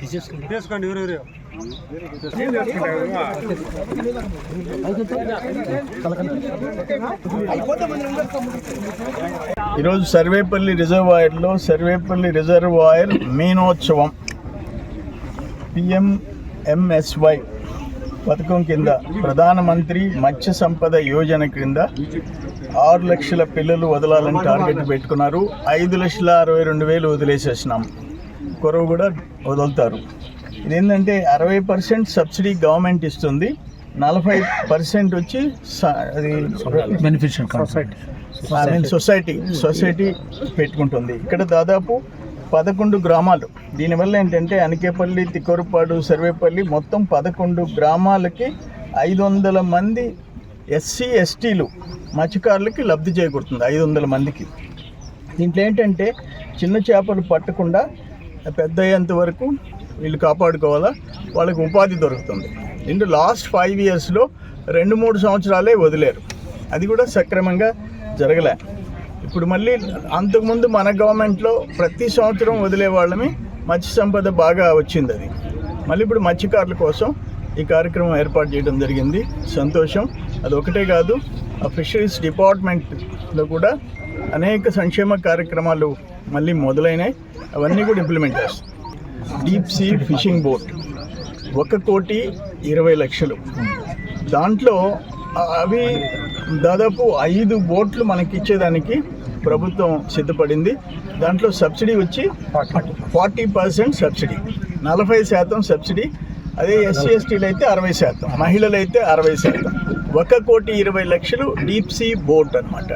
తీసుకోండి ఈరోజు సర్వేపల్లి రిజర్వాయర్లో సర్వేపల్లి రిజర్వాయర్ మీనోత్సవం. పిఎంఎంఎస్వై పథకం కింద ప్రధానమంత్రి మత్స్య సంపద యోజన కింద ఆరు లక్షల పిల్లలు వదలాలని టార్గెట్ పెట్టుకున్నారు. ఐదు లక్షల అరవై రెండు వేలు వదిలేసేసినాం. కొరవ కూడా వదులుతారు. ఇదేంటంటే అరవై పర్సెంట్ సబ్సిడీ గవర్నమెంట్ ఇస్తుంది. నలభై పర్సెంట్ వచ్చి అది బెనిఫిషియల్ సొసైటీ. సొసైటీ సొసైటీ పెట్టుకుంటుంది. ఇక్కడ దాదాపు పదకొండు గ్రామాలు. దీనివల్ల ఏంటంటే అనకేపల్లి తిక్కూరుపాడు సర్వేపల్లి మొత్తం పదకొండు గ్రామాలకి ఐదు వందల మంది ఎస్సీ ఎస్టీలు మత్స్యకారులకి లబ్ధి చేకూరుతుంది ఐదు వందల మందికి. దీంట్లో ఏంటంటే చిన్న చేపలు పట్టకుండా పెద్ద అయ్యేంత వరకు వీళ్ళు కాపాడుకోవాలా? వాళ్ళకి ఉపాధి దొరుకుతుంది. ఇందు లాస్ట్ ఫైవ్ ఇయర్స్లో రెండు మూడు సంవత్సరాలే వదిలేరు. అది కూడా సక్రమంగా జరగలే. ఇప్పుడు మళ్ళీ అంతకుముందు మన గవర్నమెంట్లో ప్రతి సంవత్సరం వదిలే వాళ్ళమే మత్స్య సంపద బాగా వచ్చింది అది. మళ్ళీ ఇప్పుడు మత్స్యకారుల కోసం ఈ కార్యక్రమం ఏర్పాటు చేయడం జరిగింది. సంతోషం. అది ఒకటే కాదు ఆ ఫిషరీస్ డిపార్ట్మెంట్లో కూడా అనేక సంక్షేమ కార్యక్రమాలు మళ్ళీ మొదలైనాయి. అవన్నీ కూడా ఇంప్లిమెంట్ చేస్తాం. డీప్ సీ ఫిషింగ్ బోట్ ఒక కోటి ఇరవై లక్షలు. దాంట్లో అవి దాదాపు ఐదు బోట్లు మనకి ఇచ్చేదానికి ప్రభుత్వం సిద్ధపడింది. దాంట్లో సబ్సిడీ వచ్చి ఫార్టీ పర్సెంట్ సబ్సిడీ నలభై శాతం సబ్సిడీ. అదే ఎస్సీ ఎస్టీలు అయితే అరవై శాతం మహిళలు అయితే అరవై శాతం. ఒక కోటి ఇరవై లక్షలు డీప్ సీ బోట్ అన్నమాట.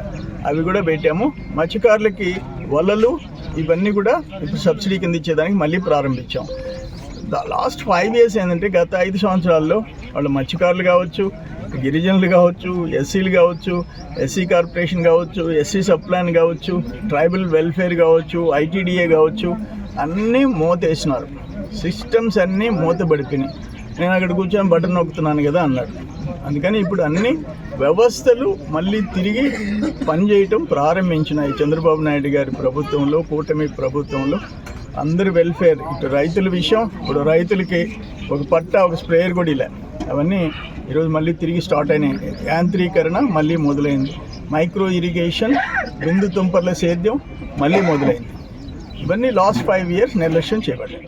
అవి కూడా పెట్టాము. మత్స్యకారులకి వలలు ఇవన్నీ కూడా ఇప్పుడు సబ్సిడీ కింద ఇచ్చేదానికి మళ్ళీ ప్రారంభించాం. లాస్ట్ ఫైవ్ ఇయర్స్ ఏంటంటే గత ఐదు సంవత్సరాల్లో వాళ్ళు మత్స్యకారులు కావచ్చు గిరిజనులు కావచ్చు ఎస్సీలు కావచ్చు ఎస్సీ కార్పొరేషన్ కావచ్చు ఎస్సీ సప్లాన్ కావచ్చు ట్రైబల్ వెల్ఫేర్ కావచ్చు ఐటీడీఏ కావచ్చు అన్నీ మూతేసినారు. సిస్టమ్స్ అన్నీ మూతబడిపోయినాయి. నేను అక్కడ కూర్చొని బటన్ నొక్కుతున్నాను కదా అన్నాడు. అందుకని ఇప్పుడు అన్ని వ్యవస్థలు మళ్ళీ తిరిగి పనిచేయటం ప్రారంభించినాయి చంద్రబాబు నాయుడు గారి ప్రభుత్వంలో కూటమి ప్రభుత్వంలో అందరి వెల్ఫేర్ ఇటు రైతుల విషయం ఇప్పుడు రైతులకి ఒక పట్ట ఒక స్ప్రేయర్ కూడా ఇలా. అవన్నీ ఈరోజు మళ్ళీ తిరిగి స్టార్ట్ అయినాయి. యాంత్రీకరణ మళ్ళీ మొదలైంది. మైక్రో ఇరిగేషన్ బిందు తుంపర్ల సేద్యం మళ్ళీ మొదలైంది. ఇవన్నీ లాస్ట్ ఫైవ్ ఇయర్స్ నిర్లక్ష్యం చేయబడ్డాయి.